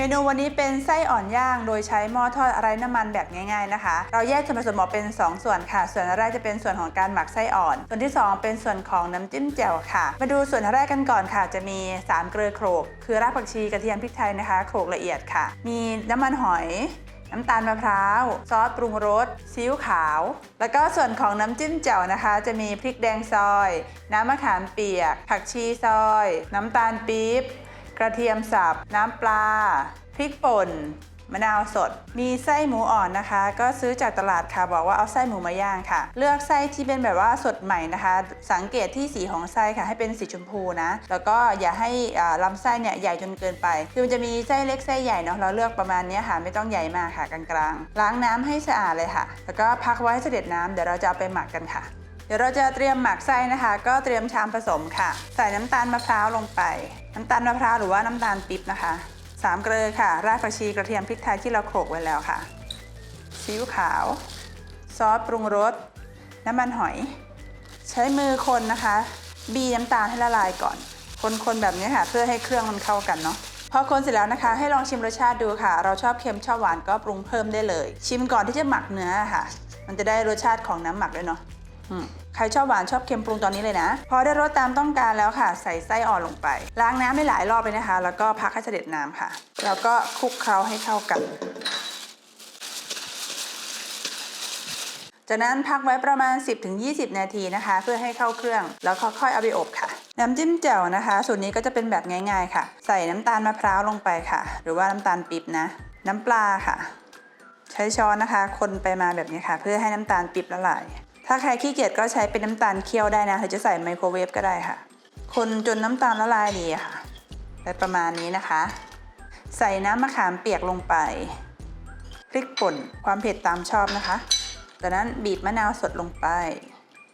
เมนูวันนี้เป็นไส้อ่อนย่าง โดยใช้หม้อทอดไร้น้ำมันแบบง่ายๆนะคะ เราแยกส่วนผสมออกเป็น 2 ส่วนค่ะ ส่วนแรกจะเป็นส่วนของการหมักไส้อ่อน ส่วนที่ 2 เป็นส่วนของน้ำจิ้มแจ่วค่ะ มาดูส่วนแรกกันก่อนค่ะ จะมี 3 เกลือโขลก คือรากผักชีกระเทียมพริกไทยนะคะโขลกละเอียดค่ะ มีน้ำมันหอยน้ำตาลมะพร้าว ซอสปรุงรสซีอิ๊วขาว แล้วก็ส่วนของน้ำจิ้มแจ่วนะคะ จะมีพริกแดงซอย น้ำมะขามเปียก ผักชีซอย น้ำตาลปี๊บ กระเทียมสับ น้ำปลา พริกป่น มะนาวสด มีไส้หมูอ่อนนะคะ ก็ซื้อจากตลาดค่ะ บอกว่าเอาไส้หมูมาย่างค่ะ เลือกไส้ที่เป็นแบบว่าสดใหม่นะคะ สังเกตที่สีของไส้ค่ะ ให้เป็นสีชมพูนะ แล้วก็อย่าให้ลำไส้เนี่ยใหญ่จนเกินไป คือมันจะมีไส้เล็กไส้ใหญ่เนาะ เราเลือกประมาณนี้ค่ะ ไม่ต้องใหญ่มากค่ะกลางๆ ล้างน้ำให้สะอาดเลยค่ะ แล้วก็พักไว้ให้เสด็จน้ำเดี๋ยวเราจะเอาไปหมักกันค่ะ เดี๋ยวเราจะเตรียมหมักไส้นะคะ ก็เตรียมชามผสมค่ะ ใส่น้ำตาลมะพร้าวลงไป น้ำตาลมะพร้าวหรือว่าน้ำตาลปิ๊บนะคะสามเกลือค่ะ รากผักชีกระเทียมพริกไทยที่เราโขลกไว้แล้วค่ะซีอิ๊วขาว ซอสปรุงรส น้ำมันหอย ใช้มือคนนะคะ บีน้ำตาลให้ละลายก่อน คนๆแบบนี้ค่ะ เพื่อให้เครื่องมันเข้ากันเนาะพอคนเสร็จแล้วนะคะ ให้ลองชิมรสชาติดูค่ะ เราชอบเค็มชอบหวานก็ปรุงเพิ่มได้เลย ชิมก่อนที่จะหมักเนื้อค่ะ มันจะได้รสชาติของน้ำหมักด้วยเนาะ ใครชอบหวานชอบเค็มปรุงตอนนี้เลยนะ พอได้รสตามต้องการแล้วค่ะ ใส่ไส้อ่อนลงไป ล้างน้ำให้หลายรอบเลยนะคะ แล้วก็พักให้เสด็จน้ำค่ะ แล้วก็คลุกเคล้าให้เข้ากันจากนั้นพักไว้ประมาณ 10-20 นาทีนะคะ เพื่อให้เข้าเครื่อง แล้วค่อยๆเอาไปอบค่ะ น้ำจิ้มแจ่วนะคะ สูตรนี้ก็จะเป็นแบบง่ายๆค่ะ ใส่น้ำตาลมะพร้าวลงไปค่ะ หรือว่าน้ำตาลปี๊บนะ น้ำปลาค่ะ ใช้ช้อนนะคะ คนไปมาแบบนี้ค่ะ เพื่อให้น้ำตาลปี๊บละลาย ถ้าใครขี้เกียจก็ใช้เป็นน้ำตาลเคี่ยวได้นะหรือจะใส่ไมโครเวฟก็ได้ค่ะ คนจนน้ำตาลละลายดีค่ะได้ประมาณนี้นะคะ ใส่น้ำมะขามเปียกลงไป พริกป่นความเผ็ดตามชอบนะคะ จากนั้นบีบมะนาวสดลงไป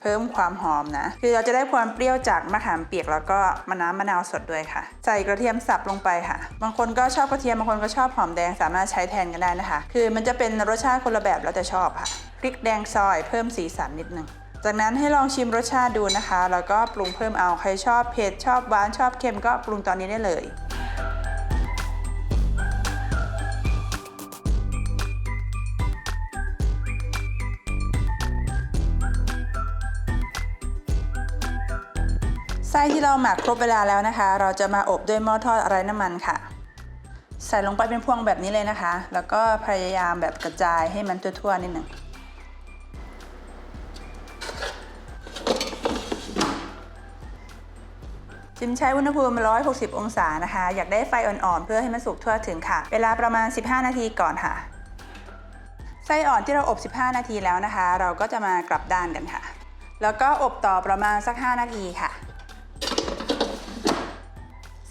พิ่มความหอมนะ คือเราจะได้ความเปรี้ยวจากมะขามเปียกแล้วก็มะน้ำมะนาวสดด้วยค่ะ ใส่กระเทียมสับลงไปค่ะ บางคนก็ชอบกระเทียมบางคนก็ชอบหอมแดงสามารถใช้แทนกันได้นะคะ คือมันจะเป็นรสชาติคนละแบบแล้วแต่ชอบค่ะพริกแดงซอยเพิ่มสีสันนิดนึงจากนั้นให้ลองชิมรสชาติดูนะคะ แล้วก็ปรุงเพิ่มเอาใครชอบเผ็ดชอบหวานชอบเค็มก็ปรุงตอนนี้ได้เลย ไส้ที่เราหมักครบเวลาแล้วนะคะ เราจะมาอบด้วยหม้อทอดไร้น้ำมันค่ะ ใส่ลงไปเป็นพวงแบบนี้เลยนะคะ แล้วก็พยายามแบบกระจายให้มันทั่วๆนิดหนึ่งจิมใช้อุณหภูมิ 160 องศานะคะ อยากได้ไฟอ่อนๆ เพื่อให้มันสุกทั่วถึงค่ะ เวลาประมาณ 15 นาทีก่อนค่ะ ไส้อ่อนที่เราอบ 15 นาทีแล้วนะคะ เราก็จะมากลับด้านกันค่ะ แล้วก็อบต่อประมาณสัก 5 นาทีค่ะ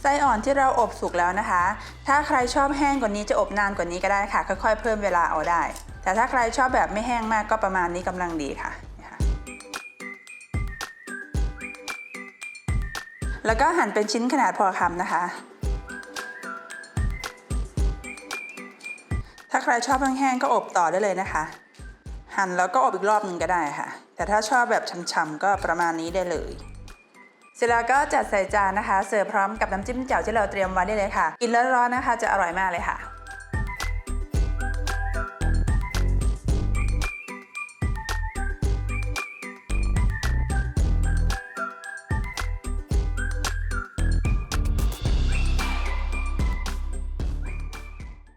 ไส้อ่อนที่เราอบสุกแล้วนะคะ ถ้าใครชอบแห้งกว่านี้จะอบนานกว่านี้ก็ได้ค่ะ ค่อยๆ เพิ่มเวลาเอาได้ แต่ถ้าใครชอบแบบไม่แห้งมากก็ประมาณนี้กำลังดีค่ะ แล้วก็หั่นเป็นชิ้นขนาดพอคำนะคะ ถ้าใครชอบแห้งๆก็อบต่อได้เลยนะคะ หั่นแล้วก็อบอีกรอบหนึ่งก็ได้ค่ะ แต่ถ้าชอบแบบช่ำๆก็ประมาณนี้ได้เลย เสร็จแล้วก็จัดใส่จานนะคะ เสิร์ฟพร้อมกับน้ำจิ้มแจ่วที่เราเตรียมไว้ได้เลยค่ะ กินร้อนๆนะคะ จะอร่อยมากเลยค่ะ